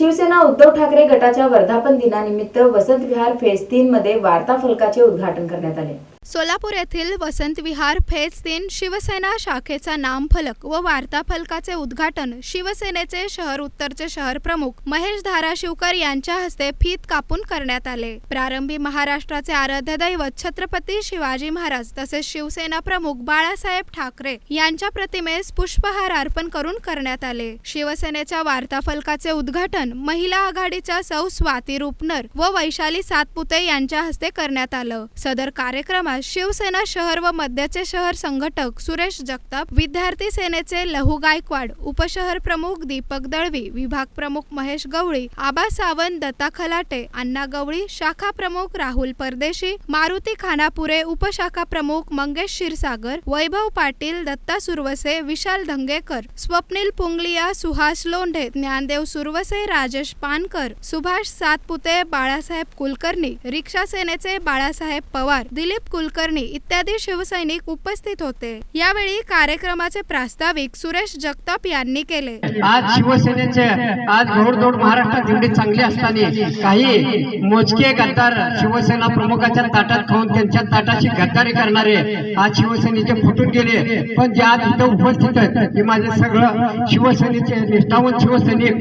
शिवसेना उद्धव ठाकरे गटाच्या वर्धापन दिनानिमित्त वसंत विहार फेज तीन मध्ये वार्ता फलकाचे उद्घाटन करण्यात आले. सोलापूर येथील वसंत विहार फेज तीन शिवसेना शाखेचा नामफलक व वार्ताफलकाचे उद्घाटन शिवसेनेचे शहर उत्तरचे शहर प्रमुख महेश धाराशिवकर यांच्या हस्ते फीत कापून करण्यात आले. प्रारंभी महाराष्ट्राचे आराध्य दैवत छत्रपती शिवाजी महाराज तसेच शिवसेना प्रमुख बाळासाहेब ठाकरे यांच्या प्रतिमेस पुष्पहार अर्पण करून करण्यात आले. शिवसेनेच्या वार्ताफलकाचे उद्घाटन महिला आघाडीच्या सौ स्वाती रुपनर व वैशाली सातपुते यांच्या हस्ते करण्यात आलं. सदर कार्यक्रमात शिवसेना शहर व मध्याचे शहर संघटक सुरेश जगताप विद्यार्थी सेनेचे लहू गायकवाड उपशहर प्रमुख दीपक दळवी विभाग प्रमुख महेश गवळी आबा सावंत दत्ता खलाटे अण्णा गवळी शाखा प्रमुख राहुल परदेशी मारुती खानापुरे उपशाखा प्रमुख मंगेश क्षीरसागर वैभव पाटील दत्ता सुरवसे विशाल धंगेकर स्वप्नील पुंगलिया सुहास लोंढे ज्ञानदेव सुरवसे राजेश पानकर सुभाष सातपुते बाळासाहेब कुलकर्णी रिक्षा सेनेचे बाळासाहेब पवार दिलीप कुलकर्णी इत्यादी शिवसैनिक उपस्थित होते. यावेळी कार्यक्रमाचे प्रास्ताविक सुरेश जगताप यांनी केले. आज शिवसेनेचे आज घोडदौड महाराष्ट्रात एवढी चांगली असताना काही मोजके गद्दार शिवसेना प्रमुखाच्या ताटात खाऊन त्यांच्या ताटाची गद्दारी करणारे आज शिवसेनेचे फुटून गेले. पण जे आज इथं उपस्थित आहेत ते माझे सगळं शिवसेनेचे निष्ठावंत शिवसैनिक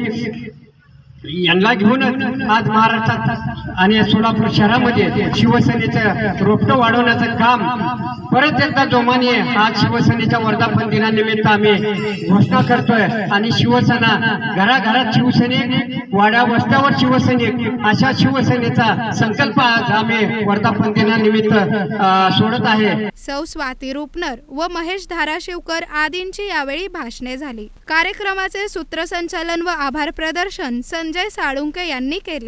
यांना घेऊनच आज महाराष्ट्रात आणि सोलापूर शहरामध्ये शिवसेनेचं रोपटं वाढवण्याचं काम परत एकदा जोमाने आज शिवसेनेच्या वर्धापन दिनानिमित्त आम्ही घोषणा करतोय. आणि शिवसेना घराघरात शिवसैनिक वाड्या वस्त्यावर शिवसैनिक अशा शिवसेनेचा संकल्प आज आम्ही वर्धापन दिनानिमित्त सोडत आहे. सौ स्वाती रुपनर व महेश धाराशिवकर आदींची यावेळी भाषणे झाली. कार्यक्रमाचे सूत्रसंचालन व आभार प्रदर्शन संजय साळुंके यांनी केले.